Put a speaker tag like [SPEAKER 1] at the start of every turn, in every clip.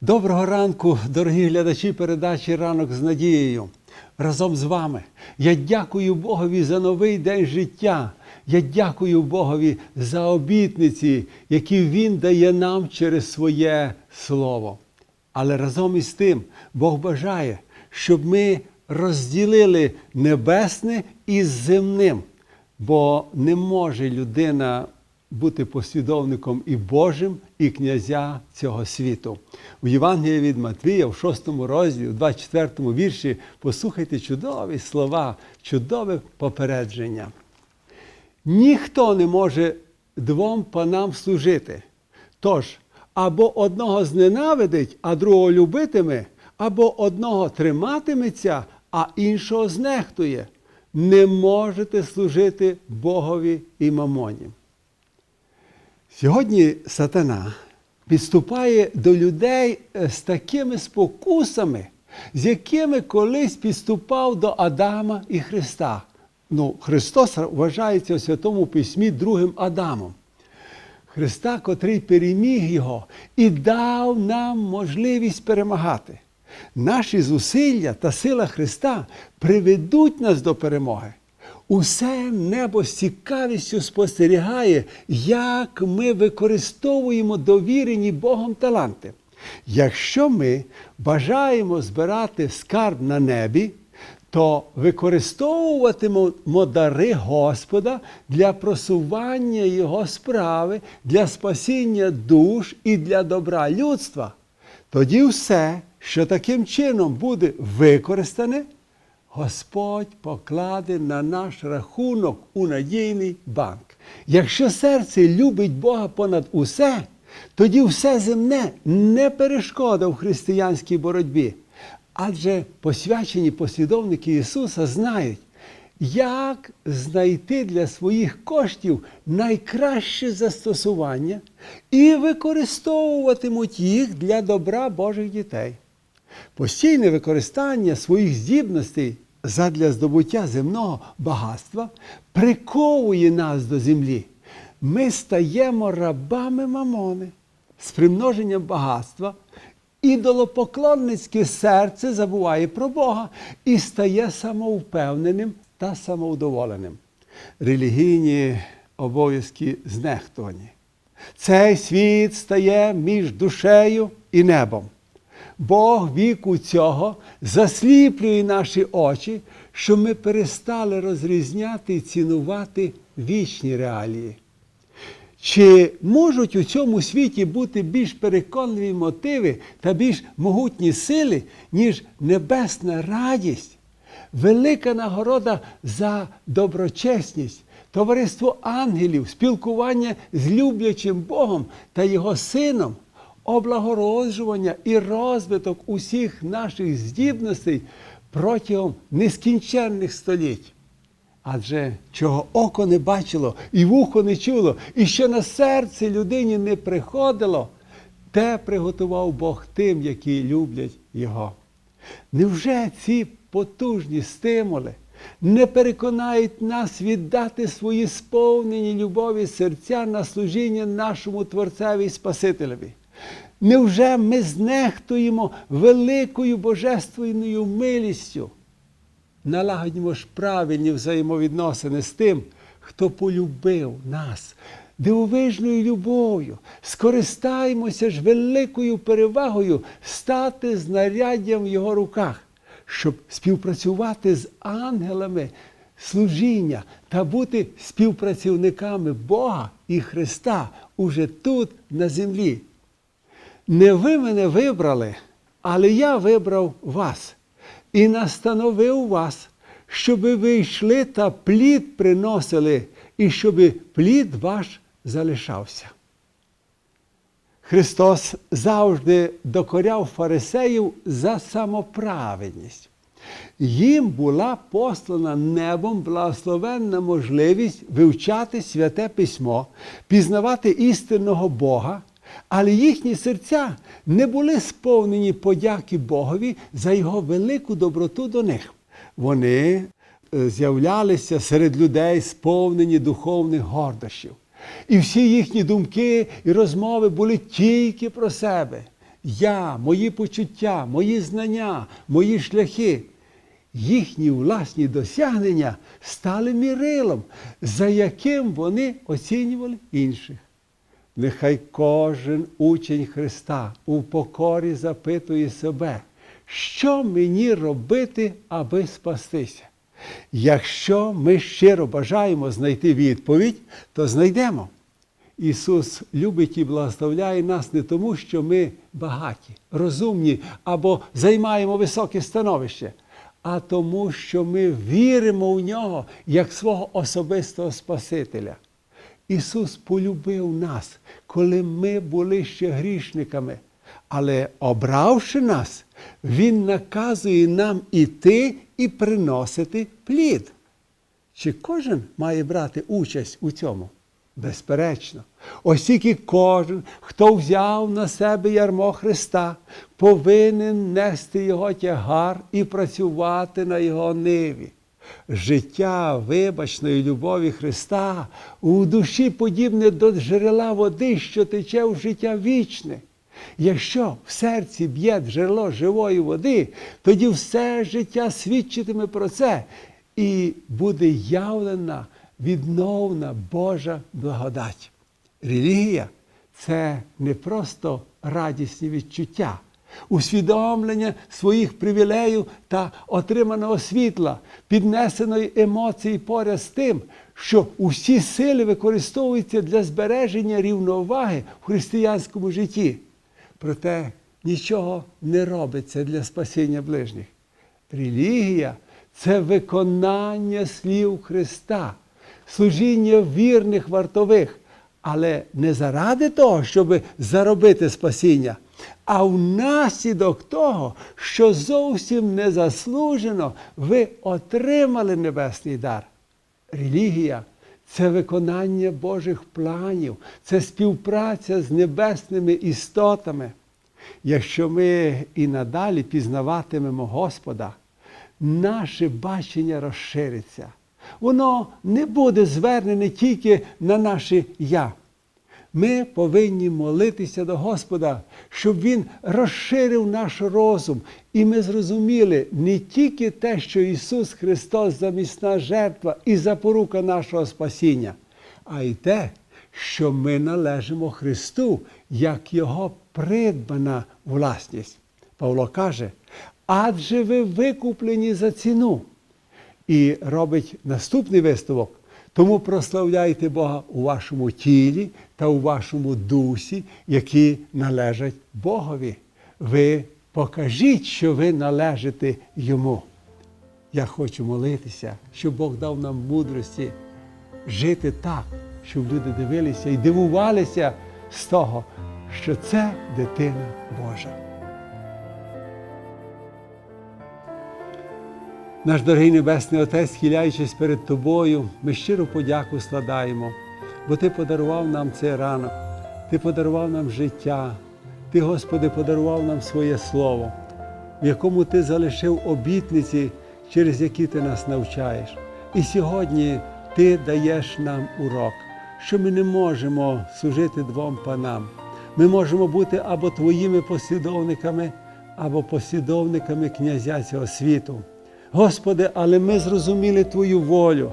[SPEAKER 1] Доброго ранку, дорогі глядачі передачі Ранок з надією. Разом з вами. Я дякую Богові за новий день життя. Я дякую Богові за обітниці, які Він дає нам через своє слово. Але разом із тим Бог бажає, щоб ми розділили небесне із земним, бо не може людина бути послідовником і Божим, і князя цього світу. У Євангелії від Матвія, в 6 розділі, в 24 вірші, послухайте чудові слова, чудове попередження. Ніхто не може двом панам служити. Тож, або одного зненавидить, а другого любитиме, або одного триматиметься, а іншого знехтує. Не можете служити Богові і мамоні. Сьогодні сатана підступає до людей е, з такими спокусами, з якими колись підступав до Адама і Христа. Ну, Христос вважається у Святому Письмі другим Адамом. Христа, котрий переміг його і дав нам можливість перемагати. Наші зусилля та сила Христа приведуть нас до перемоги. Усе небо з цікавістю спостерігає, як ми використовуємо довірені Богом таланти. Якщо ми бажаємо збирати скарб на небі, то використовуватимемо дари Господа для просування Його справи, для спасіння душ і для добра людства. Тоді все, що таким чином буде використане, Господь покладе на наш рахунок у надійний банк. Якщо серце любить Бога понад усе, тоді все земне не перешкода в християнській боротьбі. Адже посвячені послідовники Ісуса знають, як знайти для своїх коштів найкраще застосування і використовуватимуть їх для добра Божих дітей. Постійне використання своїх здібностей задля здобуття земного багатства приковує нас до землі. Ми стаємо рабами мамони з примноженням багатства. Ідолопоклонницьке серце забуває про Бога і стає самовпевненим та самовдоволеним. Релігійні обов'язки знехтувані. Цей світ стає між душею і небом. Бог віку цього засліплює наші очі, що ми перестали розрізняти і цінувати вічні реалії. Чи можуть у цьому світі бути більш переконливі мотиви та більш могутні сили, ніж небесна радість, велика нагорода за доброчесність, товариство ангелів, спілкування з люблячим Богом та Його Сином, облагороджування і розвиток усіх наших здібностей протягом нескінченних століть? Адже чого око не бачило, і вухо не чуло, і що на серце людині не приходило, те приготував Бог тим, які люблять Його. Невже ці потужні стимули не переконають нас віддати свої сповнені любові серця на служіння нашому Творцеві і Спасителеві? Невже ми знехтуємо великою божественною милістю? налагодімо ж правильні взаємовідносини з тим, хто полюбив нас дивовижною любов'ю. Скористаємося ж великою перевагою стати знаряддям в його руках, щоб співпрацювати з ангелами служіння та бути співпрацівниками Бога і Христа уже тут, на землі. Не ви мене вибрали, але я вибрав вас і настановив вас, щоби ви йшли та плід приносили, і щоби плід ваш залишався. Христос завжди докоряв фарисеїв за самоправедність. Їм була послана небом благословенна можливість вивчати святе письмо, пізнавати істинного Бога, але їхні серця не були сповнені подяки Богові за його велику доброту до них. Вони е, з'являлися серед людей, сповнені духовних гордощів. І всі їхні думки і розмови були тільки про себе. я, мої почуття, мої знання, мої шляхи, їхні власні досягнення стали мірилом, за яким вони оцінювали інших. Нехай кожен учень Христа у покорі запитує себе, що мені робити, аби спастися. Якщо ми щиро бажаємо знайти відповідь, то знайдемо. Ісус любить і благословляє нас не тому, що ми багаті, розумні або займаємо високе становище, а тому, що ми віримо в нього як свого особистого Спасителя. Ісус полюбив нас, коли ми були ще грішниками. Але обравши нас, Він наказує нам іти і приносити плід. Чи кожен має брати участь у цьому? Безперечно. Ось тільки кожен, хто взяв на себе ярмо Христа, повинен нести його тягар і працювати на його ниві. Життя вибачної любові Христа у душі подібне до джерела води, що тече в життя вічне. Якщо в серці б'є джерело живої води, тоді все життя свідчитиме про це і буде явлена відновна Божа благодать. Релігія це не просто радісні відчуття, усвідомлення своїх привілеїв та отриманого світла, піднесеної емоції поряд з тим, що усі сили використовуються для збереження рівноваги в християнському житті. Проте нічого не робиться для спасіння ближніх. Релігія це виконання слів Христа, служіння вірних вартових, але не заради того, щоб заробити спасіння, а внаслідок того, що зовсім незаслужено ви отримали небесний дар. Релігія це виконання Божих планів, це співпраця з небесними істотами. Якщо ми і надалі пізнаватимемо Господа, наше бачення розшириться. Воно не буде звернене тільки на наше я. Ми повинні молитися до Господа, щоб Він розширив наш розум, і ми зрозуміли не тільки те, що Ісус Христос замісна жертва і запорука нашого спасіння, а й те, що ми належимо Христу як Його придбана власність. Павло каже, адже ви викуплені за ціну. І робить наступний висновок. Тому прославляйте Бога у вашому тілі та у вашому дусі, які належать Богові. Ви покажіть, що ви належите Йому. Я хочу молитися, щоб Бог дав нам мудрості жити так, щоб люди дивилися і дивувалися з того, що це дитина Божа. Наш дорогий Небесний Отець, схиляючись перед Тобою, ми щиро подяку складаємо, бо Ти подарував нам цей ранок, Ти подарував нам життя, Ти, Господи, подарував нам своє Слово, в якому Ти залишив обітниці, через які Ти нас навчаєш. І сьогодні Ти даєш нам урок, що ми не можемо служити двом панам. Ми можемо бути або Твоїми послідовниками, або послідовниками князя цього світу. Господи, але ми зрозуміли Твою волю,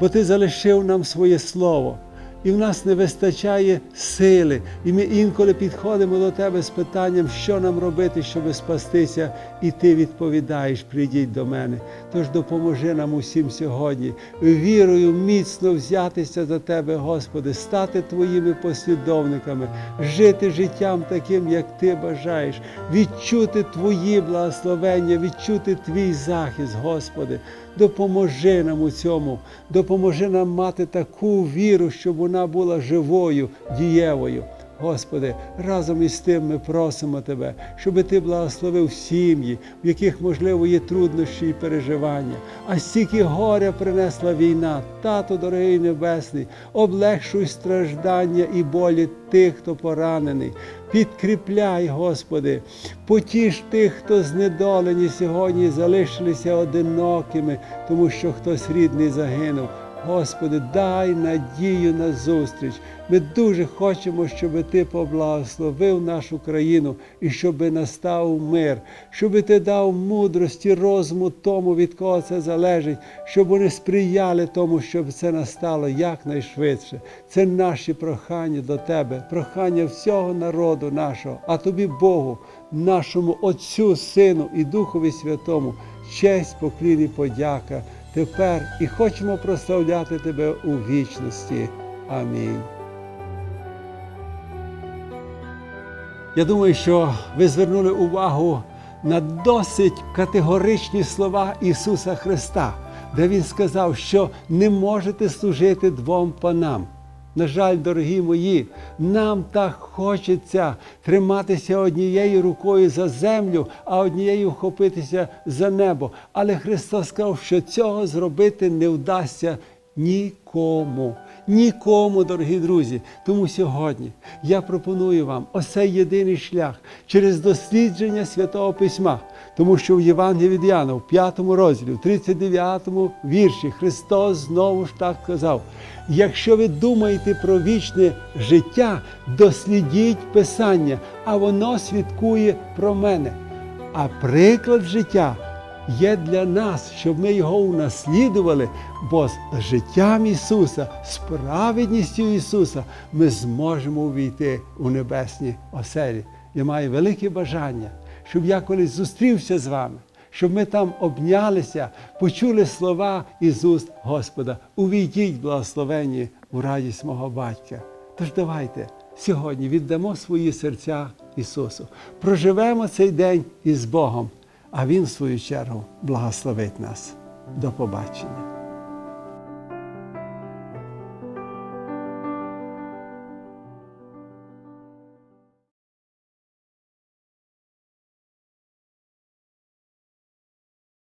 [SPEAKER 1] бо Ти залишив нам своє Слово, і в нас не вистачає сили. І ми інколи підходимо до Тебе з питанням, що нам робити, щоб спастися, і Ти відповідаєш, прийдіть до мене. Тож допоможи нам усім сьогодні, вірою міцно взятися за Тебе, Господи, стати Твоїми послідовниками, жити життям таким, як Ти бажаєш, відчути Твої благословення, відчути Твій захист, Господи. Допоможи нам у цьому, допоможи нам мати таку віру, щоб вона була живою, дієвою. Господи, разом із тим ми просимо Тебе, щоб Ти благословив сім'ї, в яких, можливо, є труднощі і переживання. А стільки горя принесла війна, Тато дорогий Небесний, облегшуй страждання і болі тих, хто поранений. Підкріпляй, Господи, потіш тих, хто знедолені сьогодні залишилися одинокими, тому що хтось рідний загинув. Господи, дай надію на зустріч. Ми дуже хочемо, щоб Ти поблагословив нашу країну і щоб настав мир, щоб Ти дав мудрості, розуму тому, від кого це залежить, щоб вони сприяли тому, щоб це настало якнайшвидше. Це наші прохання до Тебе, прохання всього народу нашого, а тобі, Богу, нашому Отцю, Сину і Духові Святому, честь, поклін і подяка тепер і хочемо прославляти Тебе у вічності. Амінь. Я думаю, що ви звернули увагу на досить категоричні слова Ісуса Христа, де Він сказав, що не можете служити двом панам. На жаль, дорогі мої, нам так хочеться триматися однією рукою за землю, а однією вхопитися за небо. Але Христос сказав, що цього зробити не вдасться нікому. Нікому, дорогі друзі. Тому сьогодні я пропоную вам ось цей єдиний шлях через дослідження Святого Письма. Тому що в Євангелії від Яна, в 5 розділі, в 39 вірші, Христос знову ж так сказав: якщо ви думаєте про вічне життя, дослідіть Писання, а воно свідкує про мене. А приклад життя є для нас, щоб ми його унаслідували, бо з життям Ісуса, з праведністю Ісуса ми зможемо увійти у небесні оселі. Я маю велике бажання, щоб я колись зустрівся з вами, щоб ми там обнялися, почули слова із уст Господа. Увійдіть, благословенні, у радість мого батька. Тож давайте сьогодні віддамо свої серця Ісусу, проживемо цей день із Богом, а Він, в свою чергу, благословить нас. До побачення.